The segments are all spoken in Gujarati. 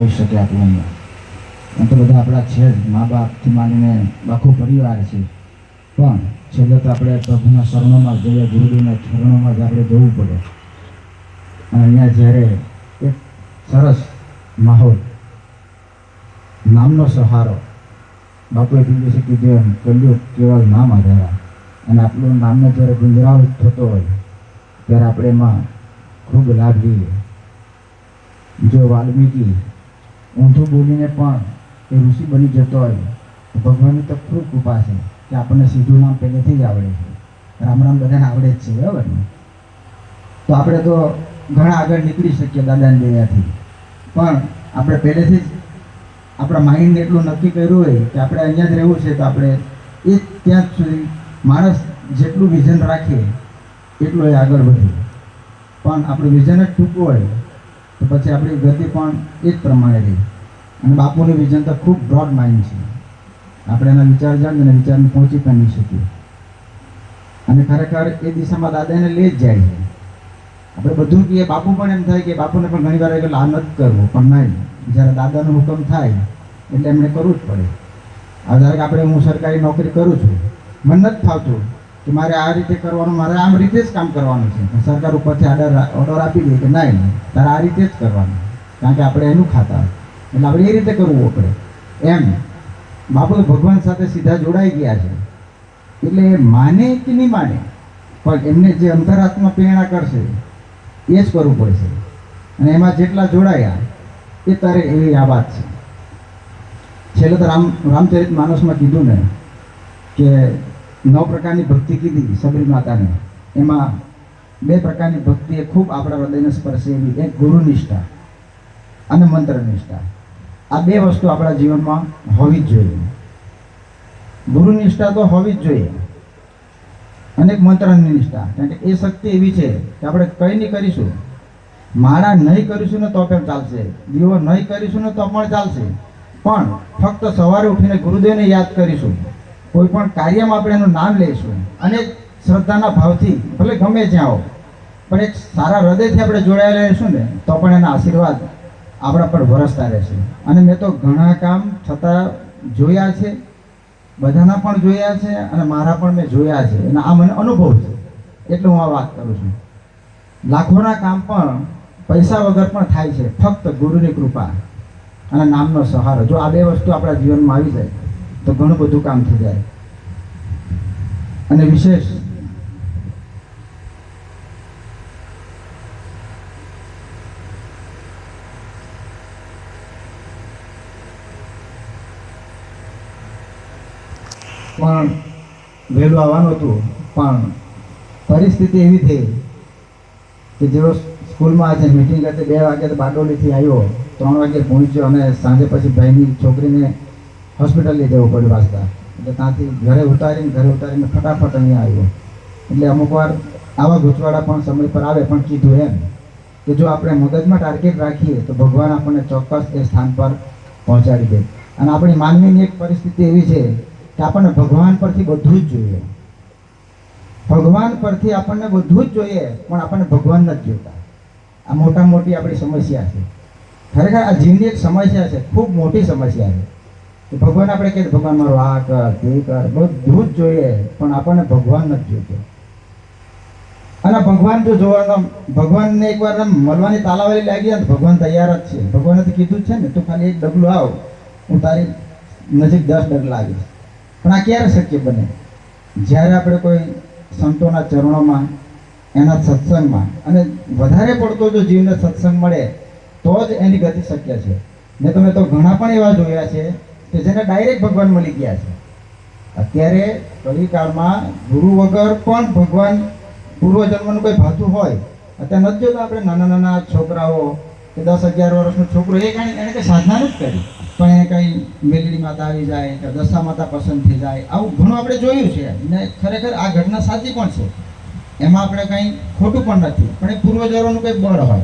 હોઈ શકે આપણને એમ તો બધા આપણા છે જ મા બાપથી માંડીને આખો પરિવાર છે. પણ છેલ્લે તો આપણે પ્રભુના શરણોમાં જઈએ ગુરુદેવના શરણોમાં જ આપણે જવું પડે. અને અહીંયા જ્યારે એક સરસ માહોલ નામનો સહારો, બાપુએ કીધું છે કે જે કલ્યું કેવળ નામ આધારા, અને આપણું નામનો જ્યારે ગુંજરાવ થતો હોય, ત્યારે આપણે એમાં ખૂબ લાભ લઈએ. જો વાલ્મીકી ઊંધું બોલીને પણ એ ઋષિ બની જતો હોય તો ભગવાનની તો ખૂબ કૃપા છે કે આપણને સીધું નામ પહેલેથી જ આવડે છે. રામ રામ બધાને આવડે જ છે, બરાબર ને? તો આપણે તો ઘણા આગળ નીકળી શકીએ દાદાની દયાથી. પણ આપણે પહેલેથી જ આપણા માઇન્ડને એટલું નક્કી કર્યું હોય કે આપણે અહીંયા જ રહેવું છે તો આપણે એ ત્યાં જ સુધી માણસ જેટલું વિઝન રાખે એટલું એ આગળ વધે. પણ આપણું વિઝન જ ટૂંકું હોય તો પછી આપણી ગતિ પણ એ જ પ્રમાણે રહી. અને બાપુનું વિઝન તો ખૂબ બ્રોડ માઇન્ડ છે. આપણે એના વિચાર જાણીએ અને વિચારને પહોંચી પણ નહીં શકીએ. અને ખરેખર એ દિશામાં દાદા એને લઈ જ જાય છે. આપણે બધું કહીએ, બાપુ પણ એમ થાય કે બાપુને પણ ઘણી વાર એટલે આ નથી કરવું, પણ નહીં. જ્યારે દાદાનો હુકમ થાય, એટલે એમને કરવું જ પડે. આ ધારો કે આપણે હું સરકારી નોકરી કરું છું, મને નથી ફાવતું. કે મારે આ રીતે કરવાનું, મારે આમ રીતે જ કામ કરવાનું છે. સરકાર ઉપરથી આડર ઓર્ડર આપી દે કે નહીં, તારે આ રીતે જ કરવાનું. કારણ કે આપણે એનું ખાતા. એટલે આપણે એ રીતે કરવું પડે. એમ. બાપુ ભગવાન સાથે સીધા જોડાઈ ગયા છે. એટલે એ માને કે નહીં માને, પણ એમને જે અંતરાત્મા પ્રેરણા કરશે, એ જ કરવું પડશે. અને એમાં જેટલા જોડાયા, એ તારે એવી આ વાત છે. છેલ્લે તો રામ, રામચરિત માનસમાં કીધું ને, કે નવ પ્રકારની ભક્તિ કીધી સબરી માતાને. એમાં બે પ્રકારની ભક્તિ એ ખૂબ આપણા હૃદયને સ્પર્શે એવી એક ગુરુનિષ્ઠા અને મંત્ર નિષ્ઠા. આ બે વસ્તુ આપણા જીવનમાં હોવી જ જોઈએ. ગુરુનિષ્ઠા તો હોવી જ જોઈએ. અને મંત્રની નિષ્ઠા. કારણ કે એ શક્તિ એવી છે કે આપણે કંઈ નહીં કરીશું. માળા નહીં કરીશું ને તો પણ ચાલશે. દીવો નહીં કરીશું ને તો પણ ચાલશે. પણ ફક્ત સવારે ઉઠીને ગુરુદેવને યાદ કરીશું. કોઈ પણ કાર્યમાં આપણે એનું નામ લઈશું. અને શ્રદ્ધાના ભાવથી, ભલે ગમે ત્યાં હો પણ એક સારા હૃદયથી આપણે જોડાયેલા રહીશું ને, તો પણ એના આશીર્વાદ આપણા પર વરસતા રહેશે. અને મેં તો ઘણા કામ છતાં જોયા છે, બધાના પણ જોયા છે, અને મારા પણ મેં જોયા છે. અને આ મને અનુભવ છે, એટલે હું આ વાત કરું છું. લાખોના કામ પણ પૈસા વગર પણ થાય છે, ફક્ત ગુરુની કૃપા અને નામનો સહારો. જો આ બે વસ્તુ આપણા જીવનમાં આવી જાય તો ઘણું બધું કામ થઈ જાય. અને વિશેષ પણ વહેલું આવવાનું હતું, પણ પરિસ્થિતિ એવી થઈ કે જેવો સ્કૂલમાં આજે મિટિંગ હતી, બે વાગે બારડોલીથી આવ્યો, ત્રણ વાગે પહોંચ્યો અને સાંજે પછી ભાઈની છોકરીને હોસ્પિટલ લઈ જવું પડ્યું વાંચતા. એટલે ત્યાંથી ઘરે ઉતારીને ઘરે ઉતારીને ફટાફટ અહીંયા આવ્યો. એટલે અમુક વાર આવા ગૂંચવાડા પણ સમય પર આવે, પણ કીધું એમ કે જો આપણે મગજમાં ટાર્ગેટ રાખીએ, તો ભગવાન આપણને ચોક્કસ એ સ્થાન પર પહોંચાડી દે. અને આપણી માનવીની એક પરિસ્થિતિ એવી છે કે આપણને ભગવાન પરથી બધું જ જોઈએ. ભગવાન પરથી આપણને બધું જ જોઈએ, પણ આપણને ભગવાન નથી જોતા. આ મોટા મોટી આપણી સમસ્યા છે. ખરેખર આ જીવની એક સમસ્યા છે, ખૂબ મોટી સમસ્યા છે. ભગવાન આપણે કહીએ ભગવાન મારો આ કર, તે કર, બધું જ જોઈએ, પણ આપણને ભગવાન નથી જોતો અને ભગવાન જો જોવાનો, ભગવાનને એકવાર મળવાની તાલાવાળી લાગી તો ભગવાન તૈયાર જ છે. ભગવાને તો કીધું જ છે ને, તું ખાલી એક ડગલું આવ, હું તારી નજીક દસ ડગલા આવીશ પણ આ ક્યારે શક્ય બને? જ્યારે આપણે કોઈ સંતોના ચરણોમાં, એના સત્સંગમાં, અને વધારે પડતો જો જીવને સત્સંગ મળે, તો જ એની ગતિ શક્ય છે. ને તમે તો ઘણા પણ એવા જોયા છે કે જેને ડાયરેક્ટ ભગવાન મળી ગયા છે. અત્યારે કલિકાળમાં ગુરુ વગર પણ ભગવાન પૂર્વજન્મનું કોઈ ભાતું હોય, અત્યારે નથી જોતા આપણે નાના નાના છોકરાઓ કે દસ અગિયાર વર્ષનો છોકરો, એ કાંઈ એને કંઈ સાધના નથી કરી. પણ એને કંઈ મેલડી માતા આવી જાય કે દશા માતા પસંદ થઈ જાય. આવું ઘણું આપણે જોયું છે. ને ખરેખર આ ઘટના સાચી પણ છે. એમાં આપણે કંઈ ખોટું પણ નથી. પણ એ પૂર્વજોનું કંઈ બળ હોય.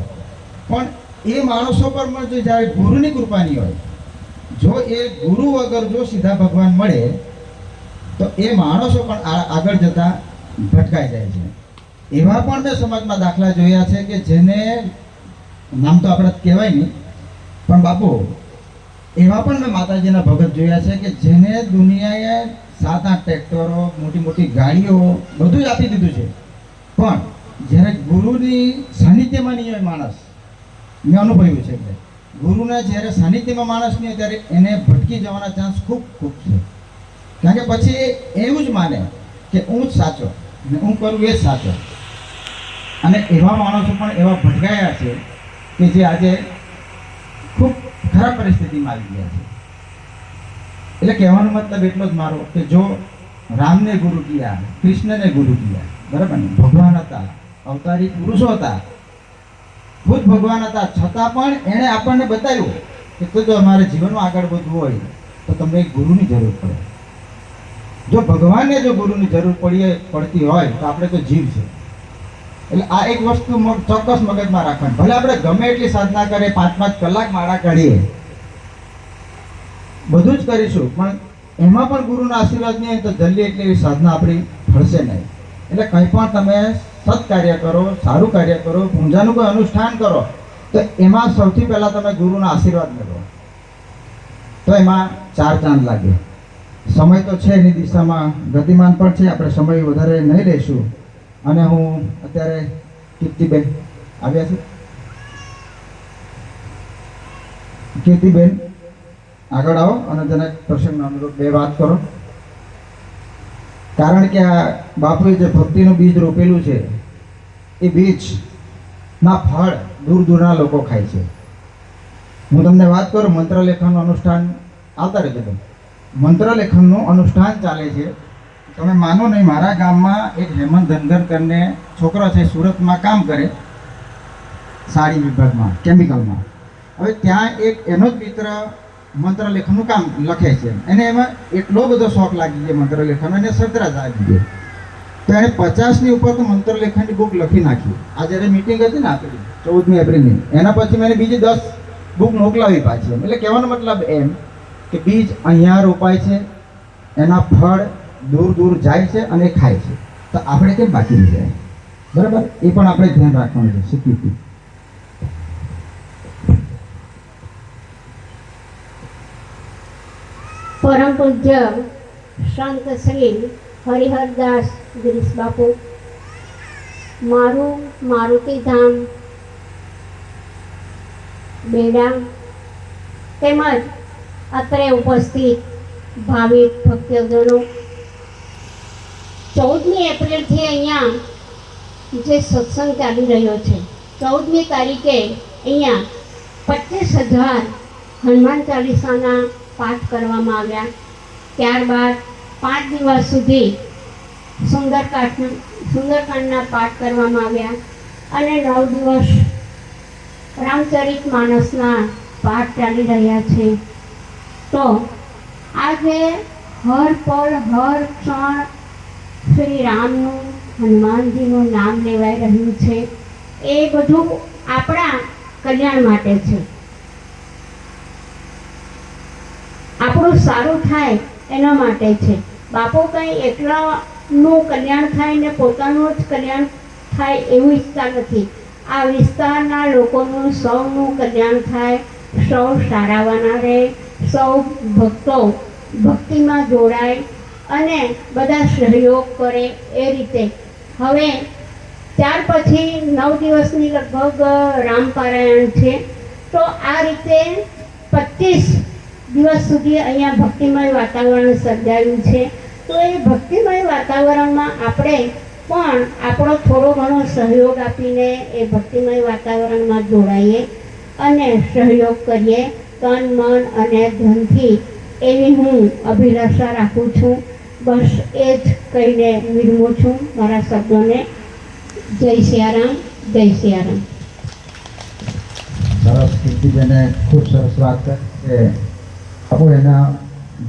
પણ એ માણસો પર પણ જો જ્યારે ગુરુની કૃપાની હોય જો એ ગુરુ વગર જો સીધા ભગવાન મળે, તો એ માણસો પણ આગળ જતા ભટકાઈ જાય છે. એવા પણ મેં સમાજમાં દાખલા જોયા છે કે જેને, નામ તો આપણે કહેવાય નહીં, પણ બાપુ, એવા પણ મેં માતાજીના ભગત જોયા છે કે જેને દુનિયાએ સાત આઠ ટ્રેક્ટરો, મોટી મોટી ગાડીઓ બધું જ આપી દીધું છે. પણ જ્યારે ગુરુની સાનિધ્યમાં નહીં હોય માણસ, મેં અનુભવ્યું છે એટલે. ગુરુના જ્યારે સાનિધ્યમાં માણસ નહીં ત્યારે એને ભટકી જવાના ચાન્સ ખૂબ ખૂબ છે. કારણ કે પછી એવું જ માને કે હું જ સાચો ને હું કરું એ જ સાચો. અને એવા માણસો પણ એવા ભટકાયા છે કે જે આજે ખૂબ ખરાબ પરિસ્થિતિમાં આવી ગયા છે. એટલે કહેવાનો મતલબ એટલો જ મારો કે જો રામને ગુરુ ગયા કૃષ્ણને ગુરુ ગયા બરાબર ને? ભગવાન હતા, અવતારી પુરુષો હતા ખુદ ભગવાન હતા. છતાં પણ એણે આપણને બતાવ્યું કે તો જો અમારે જીવનમાં આગળ વધવું હોય તો તમને ગુરુની જરૂર પડે. જો ભગવાનને જો ગુરુની જરૂર પડીએ, પડતી હોય તો આપણે તો જીવ છે એટલે આ એક વસ્તુ ચોક્કસ મગજમાં રાખવાની. ભલે આપણે ગમે એટલી સાધના કરીએ પાંચ પાંચ કલાક માળા કાઢીએ, બધું જ કરીશું, પણ એમાં પણ ગુરુના આશીર્વાદ નહીં તો જલ્દી એટલી સાધના આપણી ફળશે નહીં. એટલે કંઈ પણ તમે સત્કાર્ય કરો, સારું કાર્ય કરો, પૂજાનું કોઈ અનુષ્ઠાન કરો, તો એમાં સૌથી પહેલાં તમે ગુરુના આશીર્વાદ મેળવો. તો એમાં ચાર ચાંદ લાગે. સમય તો છે એની દિશામાં, ગતિમાન પણ છે, આપણે સમય વધારે નહીં લઈશું. અને હું અત્યારે કીર્તિબેન આવ્યા છે. કીર્તિબેન, આગળ આવો અને તેને પ્રસંગનો અનુરૂપ બે વાત કરો. કારણ કે આ બાપુએ જે ભક્તિનું બીજ રોપેલું છે એ બીજ ના ફળ દૂર દૂરના લોકો ખાય છે. હું તમને વાત કરું મંત્રલેખનનું અનુષ્ઠાન આવતા રહેજો મંત્રલેખનનું અનુષ્ઠાન ચાલે છે. તમે માનો નહીં, મારા ગામમાં એક હેમંત ધનગર કરીને છોકરો છે, સુરતમાં કામ કરે સાડી વિભાગમાં, કેમિકલમાં. હવે ત્યાં એક એનો જ મિત્ર મંત્રલેખનનું કામ લખે છે. એને એમાં એટલો બધો શોખ લાગી ગયો મંત્રલેખનનો, એને સતરાજ આવી ગયો તો એણે પચાસની ઉપર તો મંત્રલેખનની બુક લખી નાખી. આ જ્યારે મિટિંગ હતી ને આપણી ચૌદમી એપ્રિલની, એના પછી મેં બીજી દસ બુક મોકલાવી પાછી એટલે કહેવાનો મતલબ એમ કે બીજ અહીંયા રોપાય છે, એના ફળ દૂર દૂર જાય છે અને ખાય છે. તો આપણે કેમ બાકી રહી જાય? બરાબર? એ પણ આપણે ધ્યાન રાખવાનું છે સિક્યુરિટી પરમ પૂજ્ય સંત શ્રી હરિહરદાસ ગિરીશ બાપુ. મારું મારુતિધામ બેડા તેમજ અત્રે ઉપસ્થિત ભાવિક ભક્તજનો. ચૌદમી એપ્રિલથી અહીંયા જે સત્સંગ ચાલી રહ્યો છે, ચૌદમી તારીખે અહીંયા પચીસ હજાર હનુમાન ચાલીસાના પાઠ કરવામાં આવ્યા. ત્યારબાદ પાંચ દિવસ સુધી સુંદરકાંડ સુંદરકાંડના પાઠ કરવામાં આવ્યા અને નવ દિવસ રામચરિત માનસના પાઠ ચાલી રહ્યા છે. તો આજે હર પળ, હર ક્ષણ શ્રી રામનું, હનુમાનજીનું નામ લેવાઈ રહ્યું છે. એ બધું આપણા કલ્યાણ માટે છે. આપણું સારું થાય એના માટે છે. બાપુ કંઈ એકલાનું કલ્યાણ થાય ને પોતાનું જ કલ્યાણ થાય એવું ઈચ્છતા નથી. આ વિસ્તારના લોકોનું સૌનું કલ્યાણ થાય, સૌ સારાવાના રહે, સૌ ભક્તો ભક્તિમાં જોડાય અને બધા સહયોગ કરે એ રીતે. હવે ત્યાર પછી નવ દિવસની લગભગ રામપારાયણ છે. તો આ રીતે પચીસ દિવસ સુધી અહીંયા ભક્તિમય વાતાવરણ સર્જાયું છે. તો એ ભક્તિમય વાતાવરણમાં આપણે પણ આપણો થોડો ઘણો સહયોગ આપીને એ ભક્તિમય વાતાવરણમાં જોડાઈએ અને સહયોગ કરીએ. તન, મન અને ધનથી એવી હું અભિલાષા રાખું છું. બસ એ જ કહીને વિરમું છું મારા શબ્દોને. જય સિયારામ જય સિયારામ. સરસ કીર્તિબેને ખૂબ સરસ વાત કરી. આપણે એના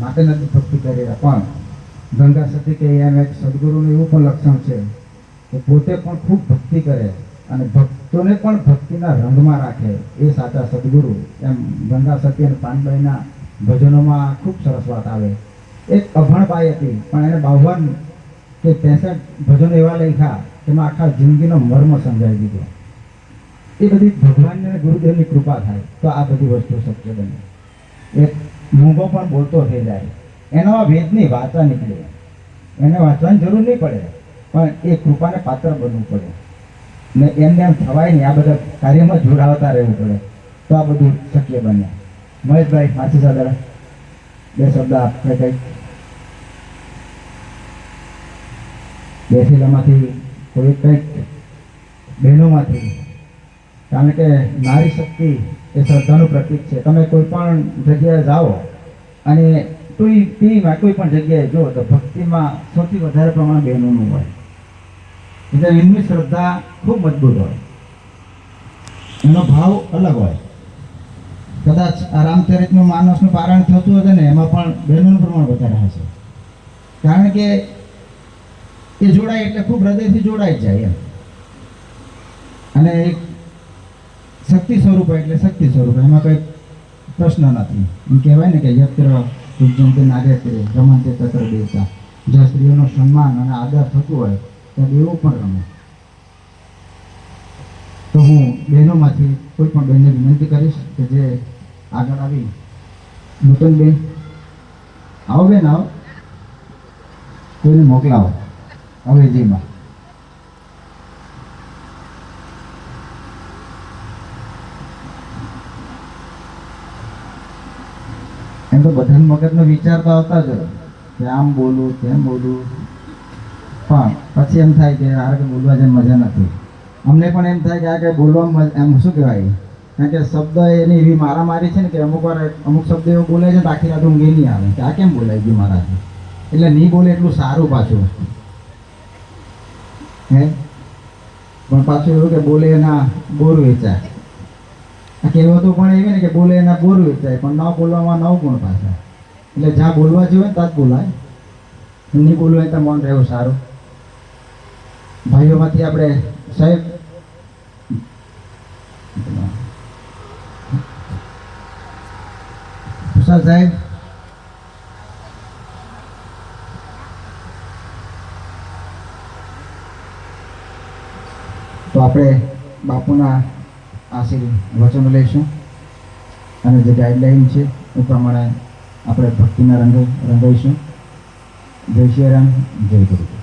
માટે નથી ભક્તિ કરી પણ ગંગા સતી કે એમ એક સદગુરુનું એવું પણ લક્ષણ છે કે પોતે પણ ખૂબ ભક્તિ કરે અને ભક્તોને પણ ભક્તિના રંગમાં રાખે. એ સાચા સદગુરુ. એમ ગંગા સતી અને પાનબાઈના ભજનોમાં ખૂબ સરસ વાત આવે. એક અભણ બાઈ હતી, પણ એને બાવન કે પેસઠ ભજનો એવા લખ્યા તેમાં આખા જિંદગીનો મર્મ સમજાવી દીધો. એ બધી ભગવાનને ગુરુદેવની કૃપા થાય તો આ બધી વસ્તુ શક્ય બને. એક મૂંગો પણ બોલતો થઈ જાય. એનો આ વેદની વાંચા નીકળે. એને વાંચવાની જરૂર નહીં પડે, પણ એ કૃપાને પાત્ર બનવું પડે. ને એમને એમ થવાય નહીં આ બધા કાર્યમાં જોડાવતા રહેવું પડે. તો આ બધું શક્ય બને. મહેશભાઈ, માસી સાદરા બે શબ્દ આપણે કંઈક બેસીલામાંથી કોઈ કંઈક બહેનોમાંથી કારણ કે નારી શક્તિ એ શ્રદ્ધાનું પ્રતીક છે. તમે કોઈ પણ જગ્યાએ જાઓ અને કોઈ ટીવીમાં કોઈ પણ જગ્યાએ જુઓ તો ભક્તિમાં સૌથી વધારે પ્રમાણ બહેનોનું હોય. એટલે એમની શ્રદ્ધા ખૂબ મજબૂત હોય. એનો ભાવ અલગ હોય. કદાચ આ રામચરિતનું માનસનું પારણ થતું હશે ને, એમાં પણ બહેનોનું પ્રમાણ વધારે હશે. કારણ કે એ જોડાય એટલે ખૂબ હૃદયથી જોડાઈ જાય એમ. અને એક શક્તિ સ્વરૂપ એટલે શક્તિ સ્વરૂપ. એમાં કંઈ પ્રશ્ન નથી. એમ કહેવાય ને કે યત્ર પૂજ્યંતે નાગેત્રે રમંતે તત્ર દેવતા. જ્યાં સ્ત્રીઓનું સન્માન અને આદર થતું હોય, ત્યાં દેવો પણ રમે. તો હું બહેનોમાંથી કોઈ પણ બહેનને વિનંતી કરીશ કે જે આગળ આવી. નૂતનબેન આવો બેન, આવો. કોઈને મોકલાવો. અવેજીમાં એમ તો બધાને મગજનો વિચાર તો આવતા જ કે આમ બોલું તેમ બોલું? પણ પછી એમ થાય કે આ કે બોલવા જેમ મજા નથી. અમને પણ એમ થાય કે આ કે બોલવામાં એમ શું કહેવાય? કારણ કે શબ્દ એની એવી મારામારી છે ને કે અમુક વાર અમુક શબ્દ એવો બોલે છે તો આખી રાત ઊંઘે નહીં આવે. કે આ કેમ બોલાય ગયું મારાથી? એટલે નહીં બોલે એટલું સારું પાછું. હે? પણ પાછું એવું કે બોલે એના બોર વેચાય. કહેવતો પણ એવી ને કે બોલે એના બોર વેચાય પણ ન બોલવામાં નવ ગુણ પાછા. એટલે જ્યાં બોલવા જોઈએ ત્યાં જ બોલાય. નહીં બોલવું હોય તો મન રહેવું સારું. ભાઈઓમાંથી આપણે સાહેબ. કુશાલ સાહેબ. તો આપણે બાપુના આશીર્વાદ વચનો લઈશું અને જે ગાઈડલાઈન છે, એ પ્રમાણે આપણે ભક્તિના રંગ રંગાઈશું. જય શ્રી રામ જય ગુરુ